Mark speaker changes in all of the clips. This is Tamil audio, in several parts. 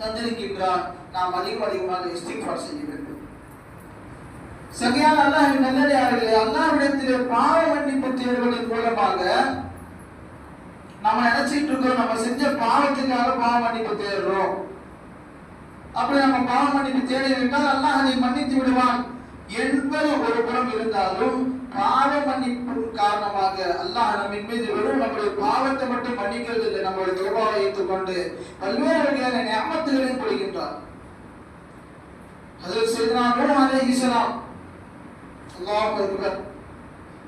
Speaker 1: தந்திருக்கின்றான். நாம் அதிகம் அதிகமாக இஸ்திக்பார் செய்ய வேண்டும். சரியான அல்லாஹ் நல்லடியார்களே அல்லாஹ்விடத்திலே பாவ மன்னிப்பு தேடுவதன் மூலமாக நம்ம நினைச்சிட்டு இருக்கோம் நம்ம செஞ்ச பாவத்துக்காக பாவ மன்னிப்பு தேடுறோம். அப்படி நம்ம பாவ மன்னிப்பு தேடி தேடிவிட்டால் அல்லாஹ் அதை மன்னித்து விடுவான். என்பது ஒரு புறம் இருந்தாலும் அல்லாஹ் நம்மின் மீது வெறும் நம்முடைய பாவத்தை மட்டும் மன்னிக்கிறது இல்லை நம்முடைய கிருபாவை வைத்துக் கொண்டு பல்வேறு வகையான ஞாபகத்துகளையும் கொடுக்கின்றார். அதில் செய்தான் அலைஹிஸ்ஸலாம் அல்லாஹ் அக்பர்.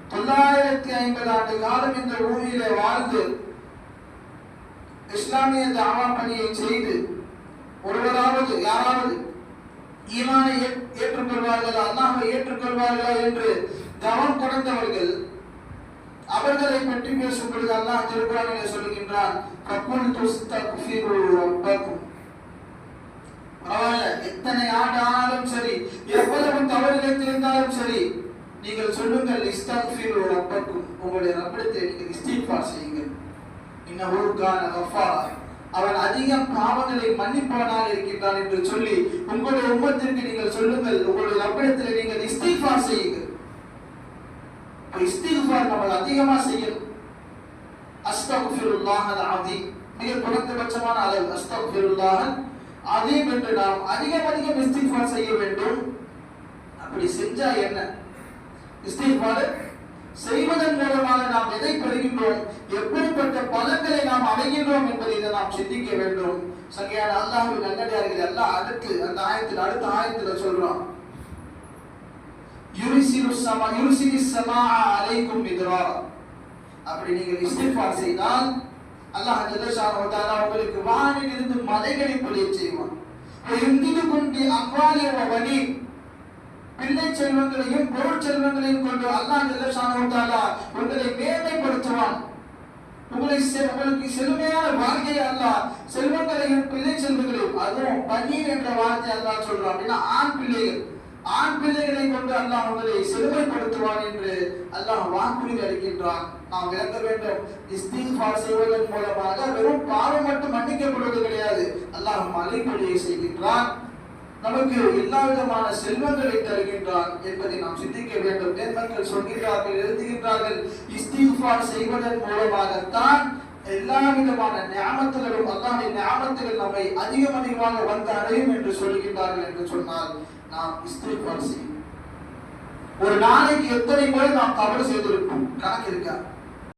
Speaker 1: தொள்ளாயிரத்தி ஐம்பது ஆண்டு காலம் இந்த ஊழியில வாழ்ந்து இஸ்லாமிய தாவா பணியை செய்து ஒருவராவது யாராவது ஈமானை ஏற்- ஏற்றுக்கொள்வார்கள் அல்லாஹை ஏற்றுக்கொள்வார்களா என்று தவம் கொடுத்தவர்கள் அவர்களை பற்றி பேசும் பொழுது அல்லாஹ் திருக்குறானிலே சொல்லுகின்றான் கப்புல் துஸ்தக்ஃபிரு ரப்பக்கும். பரவாயில்ல எத்தனை ஆண்டு ஆனாலும் சரி எவ்வளவு தவறுகள் தெரிந்தாலும் சரி நீங்கள் சொல்லுங்கள் இஸ்தக்ஃபிரு ரப்பக்கும். உங்களுடைய ரப்பிடத்தை நீங்கள் இஸ்திக்ஃபார் செய்யுங்கள். இன்னஹு கான கஃபாரா. அவன் அதிக பாவங்களை மன்னிப்பவனாக இருக்கின்றான் என்று சொல்லி உங்களுடைய உம்மத்திற்கு நீங்கள் சொல்லுங்கள் உங்களுடைய ரப்பிடத்தில் நீங்கள் இஸ்திக்ஃபார் செய்யுங்கள். இப்ப இஸ்திக்ஃபார் நம்ம அதிகமா செய்யணும் அஸ்தக்ஃபிருல்லாஹ் அல் மிக குறைந்தபட்சமான அளவு. அஸ்தக்ஃபிருல்லாஹ். அதையும் என்று நாம் அதிகம் அதிகம் இஸ்திக்ஃபார் செய்ய வேண்டும். அப்படி செஞ்சா என்ன? இஸ்திக்ஃபார் செய்வதன் மூலமாக நாம் எதை பெறுகின்றோம்? எப்படிப்பட்ட பலன்களை நாம் அடைகின்றோம் என்பதை இதை நாம் சிந்திக்க வேண்டும். சங்கையான அல்லாஹுவின் நல்லடியார்கள் எல்லாம் அடுத்து அந்த ஆயத்தில் அடுத்த ஆயத்தில் சொல்றோம் யுரிசிலு சமா யுரிசிலு சமா அலைக்கும் மித்ராரா அப்படி நீங்கள் இஸ்திஃபார் செய்தால் அல்லாஹ் ஜல்லஷானு வ உங்களுக்கு வானில் இருந்து மலைகளை பொழிய செய்வான். இந்திது கொண்டு அம்வாலி பிள்ளை செல்வங்களையும் பொருள் செல்வங்களையும் கொண்டு அல்லாஹ் ஜல்லஷானு வ உங்களை மேன்மைப்படுத்துவான். உங்களை செ- உங்களுக்கு செழுமையான வாழ்க்கையை அல்லாஹ் செல்வங்களையும் பிள்ளை செல்வங்களையும் அதுவும் பன்னீர் என்ற வார்த்தை அல்லாஹ் சொல்றான். அப்படின்னா ஆண் பிள்ளைகள். ஆண் பிள்ளைகளை கொண்டு அல்லாஹ் உங்களை செழுமைப்படுத்துவான் என்று அல்லாஹ் வாக்குறுதி அளிக்கின்றான். நாம் விளங்க வேண்டும் இஸ்திக்பார் செய்வதன் மூலமாக வெறும் பாவம் மட்டும் மன்னிக்கப்படுவது கிடையாது. அல்லாஹ் மலைப்பொழியை செய்கின்றான். நமக்கு எல்லா விதமான செல்வங்களை தருகின்றான் என்பதை நாம் சிந்திக்க வேண்டும். நேர்மக்கள் சொல்கிறார்கள் எழுதுகின்றார்கள். இஸ்திஃபார் செய்வதன் மூலமாகத்தான் எல்லா விதமான ஞாபகத்திலும் அல்லாஹின் ஞாபகத்தில் நம்மை அதிகம் அதிகமாக வந்து அடையும் என்று சொல்கின்றார்கள் என்று சொன்னால் நாம் இஸ்திஃபார் செய்யும் ஒரு நாளைக்கு எத்தனை முறை நாம் தவறு செய்திருப்போம்? கணக்கு இருக்கா?